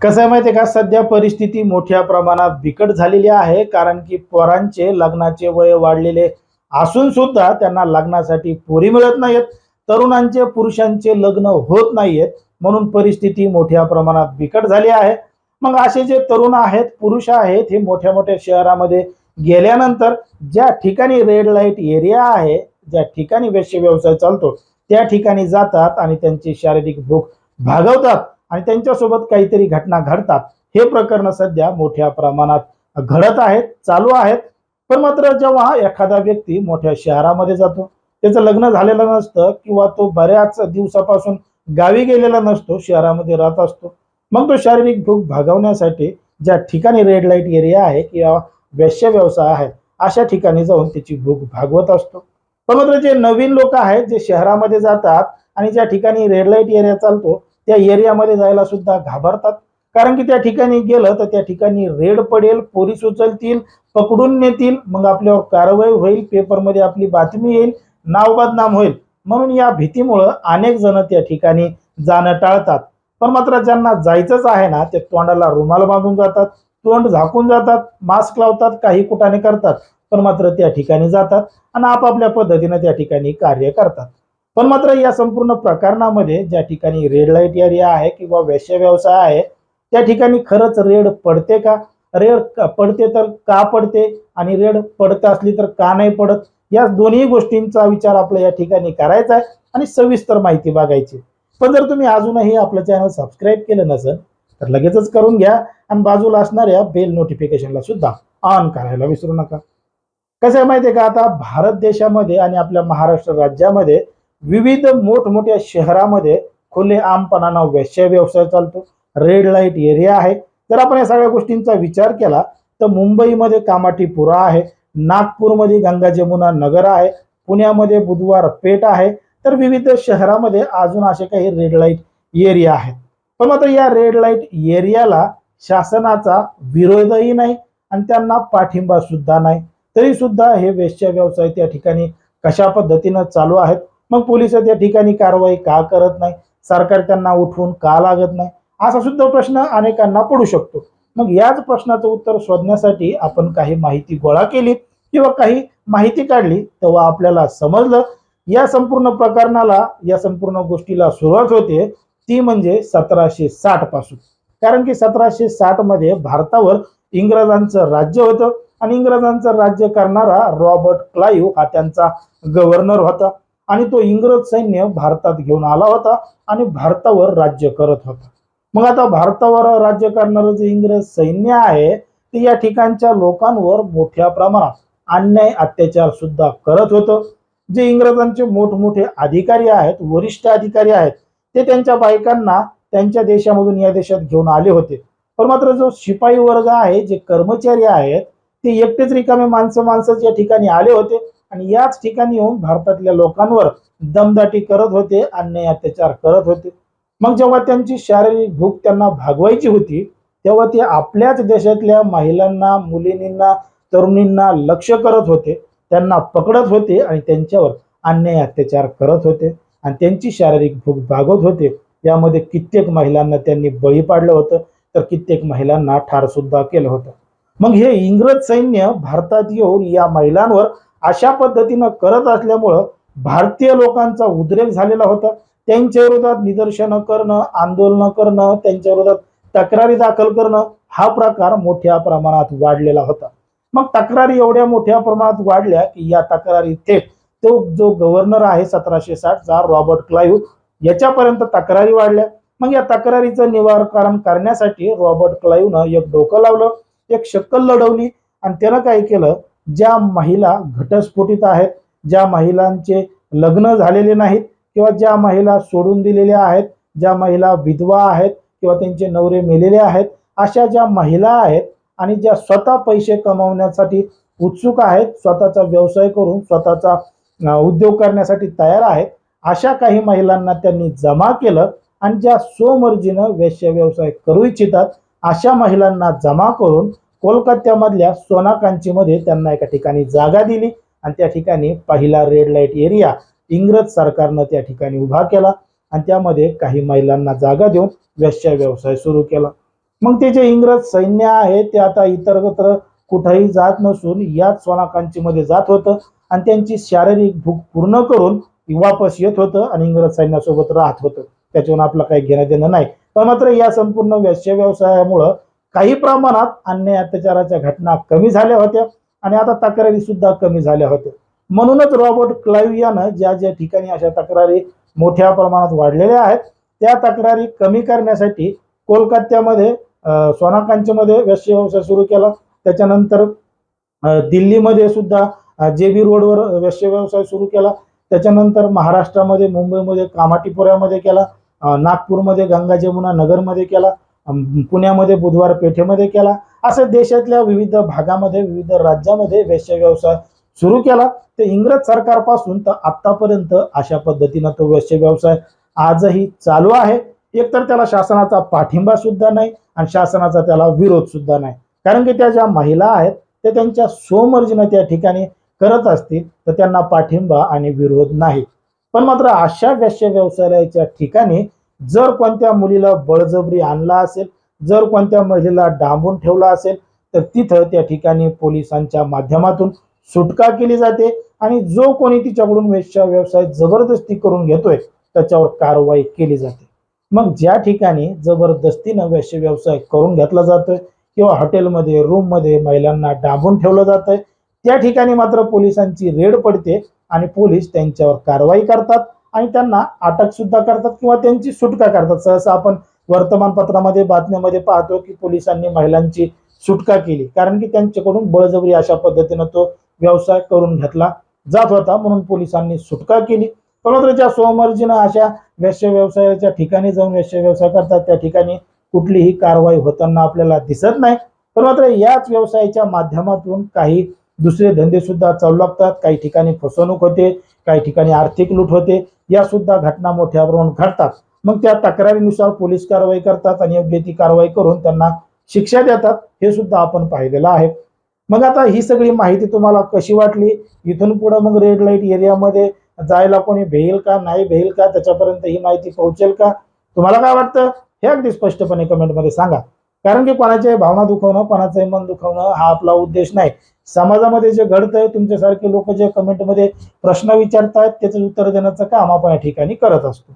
कसं आहे माहिती आहे का? सध्या परिस्थिती मोठ्या प्रमाणात बिकट झालेली आहे. कारण की पोरांचे लग्नाचे वय वाढलेले असून सुद्धा त्यांना लग्नासाठी पोरी मिळत नाहीत तरुणांचे पुरुषांचे लग्न होत नाहीयेत. म्हणून परिस्थिती मोठ्या प्रमाणात बिकट झाली आहे. मग असे जे तरुण आहेत पुरुष आहेत हे मोठ्या मोठ्या शहरामध्ये गेल्यानंतर ज्या ठिकाणी रेड लाइट एरिया आहे ज्या ठिकाणी वेश्य व्यवसाय चालतो त्या ठिकाणी जातात आणि त्यांची शारीरिक भूक भागवतात. आणि त्यांच्यासोबत काहीतरी घटना घडतात. हे प्रकरण सध्या मोठ्या प्रमाणात घडत आहेत चालू आहेत. पण मात्र जेव्हा एखादा व्यक्ती मोठ्या शहरामध्ये जातो त्याचं लग्न झालेलं नसतं किंवा तो बऱ्याच दिवसापासून गावी गेलेला नसतो शहरामध्ये राहत असतो मग तो शारीरिक भूक भागवण्यासाठी ज्या ठिकाणी रेड लाइट एरिया आहे किंवा वैश्य व्यवसाय आहे अशा ठिकाणी जाऊन त्याची भूक भागवत असतो. पण मात्र जे नवीन लोक आहेत जे शहरामध्ये जातात आणि ज्या ठिकाणी रेड लाइट एरिया चालतो त्या एरियामध्ये जायला सुद्धा घाबरतात. कारण की त्या ठिकाणी गेलं तर त्या ठिकाणी रेड पडेल पोलीस उचलतील पकडून नेतील मग आपल्यावर कारवाई होईल पेपरमध्ये आपली बातमी येईल नाव बदनाम होईल. म्हणून या भीतीमुळं अनेक जण त्या ठिकाणी जाणं टाळतात. पण मात्र ज्यांना जायचंच आहे ना ते तोंडाला रुमाल बांधून जातात तोंड झाकून जातात मास्क लावतात काही कुटाने करतात पण मात्र त्या ठिकाणी जातात आणि आपापल्या पद्धतीने त्या ठिकाणी कार्य करतात. पण मात्र या संपूर्ण प्रकरणामध्ये ज्या ठिकाणी रेड लाइट एरिया आहे किंवा वेश्य व्यवसाय आहे त्या ठिकाणी खरंच रेड पडते का? रेड पडते तर का पडते आणि रेड पडत असली तर का नाही पडत? या दोन्ही गोष्टींचा विचार आपल्या या ठिकाणी करायचा आहे आणि सविस्तर माहिती बघायची पण जर तुम्ही अजूनही आपलं चॅनल सबस्क्राईब केलं नसेल तर लगेचच करून घ्या आणि बाजूला असणाऱ्या बेल नोटिफिकेशनला सुद्धा ऑन करायला विसरू नका. कसं आहे माहिती आहे का? आता भारत देशामध्ये आणि आपल्या महाराष्ट्र राज्यामध्ये विविध मोठमोठ्या शहरामध्ये खुले आमपणानं वेश्य व्यवसाय चालतो. रेड लाइट एरिया आहे. जर आपण या सगळ्या गोष्टींचा विचार केला तर मुंबईमध्ये कामाठीपुरा आहे. नागपूरमध्ये गंगा जमुना नगर आहे. पुण्यामध्ये बुधवार पेठ आहे. तर विविध शहरामध्ये अजून असे काही रेड लाइट एरिया आहेत. पण मात्र या रेड लाइट एरियाला शासनाचा विरोधही नाही आणि त्यांना पाठिंबा सुद्धा नाही. तरी सुद्धा हे वेश्या व्यवसाय त्या ठिकाणी कशा पद्धतीनं चालू आहेत? मग पोलीस त्या ठिकाणी कारवाई का करत नाही? सरकार त्यांना उठवून का लागत नाही? असा सुद्धा प्रश्न अनेकांना पडू शकतो. मग याच प्रश्नाचं उत्तर शोधण्यासाठी आपण काही माहिती गोळा केली किंवा काही माहिती काढली तेव्हा आपल्याला समजलं. या संपूर्ण प्रकरणाला या संपूर्ण गोष्टीला सुरुवात होते ती म्हणजे सतराशे साठपासून. कारण की सतराशे साठमध्ये भारतावर इंग्रजांचं राज्य होतं. आणि इंग्रजांचं राज्य करणारा रॉबर्ट क्लाईव्ह हा त्यांचा गव्हर्नर होता. आणि तो इंग्रज सैन्य भारतात घेऊन आला होता आणि भारतावर राज्य करत होता. मग आता भारतावर राज्य करणारं जे इंग्रज सैन्य आहे ते या ठिकाणच्या लोकांवर मोठ्या प्रमाणात अन्याय अत्याचार सुद्धा करत होतं. जे इंग्रजांचे मोठमोठे अधिकारी आहेत वरिष्ठ अधिकारी आहेत ते त्यांच्या बायकांना त्यांच्या देशामधून या देशात घेऊन आले होते. पण मात्र जो शिपाई वर्ग आहे जे कर्मचारी आहेत ते एकटेच रिकामे माणसं माणसं या ठिकाणी आले होते. आणि याच ठिकाणी येऊन भारतातल्या लोकांवर दमदाटी करत होते अन्याय अत्याचार करत होते. मग जेव्हा त्यांची शारीरिक भूक त्यांना भागवायची होती तेव्हा ते आपल्याच देशातल्या महिलांना मुलींना तरुणींना लक्ष करत होते. त्यांना पकडत होते आणि त्यांच्यावर अन्याय अत्याचार करत होते. आणि त्यांची शारीरिक भूक भागवत होते. यामध्ये कित्येक महिलांना त्यांनी बळी पाडलं होतं. तर कित्येक महिलांना ठार सुद्धा केलं होतं. मग हे इंग्रज सैन्य भारतात येऊन या महिलांवर अशा पद्धतीनं करत असल्यामुळं भारतीय लोकांचा उद्रेक झालेला होता. त्यांच्या विरोधात निदर्शनं करणं आंदोलनं करणं त्यांच्या विरोधात तक्रारी दाखल करणं हा प्रकार मोठ्या प्रमाणात वाढलेला होता. मग तक्रारी एवढ्या मोठ्या प्रमाणात वाढल्या की या तक्रारी थेट तो जो गव्हर्नर आहे सतराशे साठचा रॉबर्ट क्लायू याच्यापर्यंत तक्रारी वाढल्या. मग या तक्रारीचं निवारण करण्यासाठी रॉबर्ट क्लायूनं एक डोकं लावलं एक शक्कल लढवली आणि त्यानं काय केलं? ज्या महिला घटस्फोटित आहेत ज्या महिलांचे लग्न झालेले नाहीत किंवा ज्या महिला सोडून दिलेल्या आहेत ज्या महिला विधवा आहेत किंवा त्यांचे नवरे मेलेले आहेत अशा ज्या महिला आहेत आणि ज्या स्वतः पैसे कमावण्यासाठी उत्सुक आहेत स्वतःचा व्यवसाय करून स्वतःचा उद्योग करण्यासाठी तयार आहेत अशा काही महिलांना त्यांनी जमा केलं आणि ज्या स्वमर्जीनं वेश्य व्यवसाय करू इच्छितात अशा महिलांना जमा करून कोलकात्यामधल्या सोनाकांचीमध्ये त्यांना एका ठिकाणी जागा दिली आणि त्या ठिकाणी पहिला रेड लाइट एरिया इंग्रज सरकारनं त्या ठिकाणी उभा केला आणि त्यामध्ये काही महिलांना जागा देऊन वेश्या व्यवसाय सुरू केला. मग ते जे इंग्रज सैन्य आहे ते आता इतरत्र कुठेही जात नसून याच सोनाकांचीमध्ये जात होतं आणि त्यांची शारीरिक भूक पूर्ण करून वापस येत होतं आणि इंग्रज सैन्यासोबत राहत होतं. त्याच्यावरून आपलं काही घेणं देणं नाही. पण मात्र या संपूर्ण व्यवसाय व्यवसायामुळं काही प्रमाणात अन्याय अत्याचाराच्या घटना कमी झाल्या होत्या आणि आता तक्रारी सुद्धा कमी झाल्या होत्या. म्हणूनच रॉबर्ट क्लाईव्ह यानं ज्या ज्या ठिकाणी अशा तक्रारी मोठ्या प्रमाणात वाढलेल्या आहेत त्या तक्रारी कमी करण्यासाठी कोलकात्यामध्ये सोनाकांचमध्ये व्यवसाय व्यवसाय सुरू केला. त्याच्यानंतर दिल्लीमध्ये सुद्धा जे बी रोडवर व्यस्य व्यवसाय सुरू केला. त्याच्यानंतर महाराष्ट्रामध्ये मुंबईमध्ये कामाटीपुऱ्यामध्ये केला. नागपूरमध्ये गंगा जमुना नगरमध्ये केला. पुण्यामध्ये बुधवार पेठेमध्ये केला. असं देशातल्या विविध भागामध्ये विविध राज्यामध्ये व्यवसाय व्यवसाय सुरू केला. ते इंग्रज सरकारपासून तर आत्तापर्यंत अशा पद्धतीनं तो व्यवसाय व्यवसाय आजही चालू आहे. एकतर त्याला शासनाचा पाठिंबा सुद्धा नाही आणि शासनाचा त्याला विरोध सुद्धा नाही. कारण की त्या ज्या महिला आहेत ते त्यांच्या स्वमर्जीनं त्या ठिकाणी करत असतील तर त्यांना पाठिंबा आणि विरोध नाही. पण मात्र अशा वेश्य व्यवसायाच्या ठिकाणी जर कोणत्या मुलीला बळजबरी आणला असेल जर कोणत्या महिलेला डांबून ठेवला असेल तर तिथं त्या ठिकाणी पोलिसांच्या माध्यमातून सुटका केली जाते आणि जो कोणी तिच्याकडून वेश्या व्यवसाय जबरदस्ती करून घेतोय त्याच्यावर कारवाई केली जाते. मग ज्या ठिकाणी जबरदस्तीनं वेश व्यवसाय करून घेतला जातोय किंवा हॉटेलमध्ये रूममध्ये महिलांना डांबून ठेवलं जातंय त्या ठिकाणी मात्र पोलिसांची रेड पडते आणि पोलीस त्यांच्यावर कारवाई करतात. आणि त्यांना अटक सुद्धा करतात किंवा त्यांची सुटका करतात. सहसा आपण वर्तमानपत्रामध्ये बातम्यामध्ये पाहतो की पोलिसांनी महिलांची सुटका केली. कारण की त्यांच्याकडून बळजबरी अशा पद्धतीनं तो व्यवसाय करून घेतला जात होता. म्हणून पोलिसांनी सुटका केली. पण मात्र ज्या स्वमर्जीनं अशा व्यवसाय व्यवसायाच्या ठिकाणी जाऊन व्यवसाय व्यवसाय करतात. त्या ठिकाणी कुठलीही कारवाई होताना आपल्याला दिसत नाही. पण मात्र याच व्यवसायाच्या माध्यमातून काही दुसरे धंदे सुद्धा चालू लागतात. काही ठिकाणी फसवणूक होते. काही ठिकाणी आर्थिक लूट होते या सुद्धा घटना मोठ्या प्रमाणात घडतात. मग त्या तक्रारीनुसार पोलीस कारवाई करतात आणि योग्य ती कारवाई करून त्यांना शिक्षा देतात हे सुद्धा आपण पाहिलेलं आहे. मग आता ही सगळी माहिती तुम्हाला कशी वाटली? इथून पुढे मग रेड लाइट एरियामध्ये जायला कोणी भेईल का नाही भेईल का? त्याच्यापर्यंत ही माहिती पोहोचेल का? तुम्हाला काय वाटतं? हे अगदी स्पष्टपणे कमेंटमध्ये सांगा. कारण की कोणाच्याही भावना दुखवणं कोणाचंही मन दुखवणं हा आपला उद्देश नाही. समाजामध्ये जे घडतंय तुमच्यासारखे लोक जे कमेंटमध्ये प्रश्न विचारतायत त्याचं उत्तर देण्याचं काम आपण या ठिकाणी करत असतो.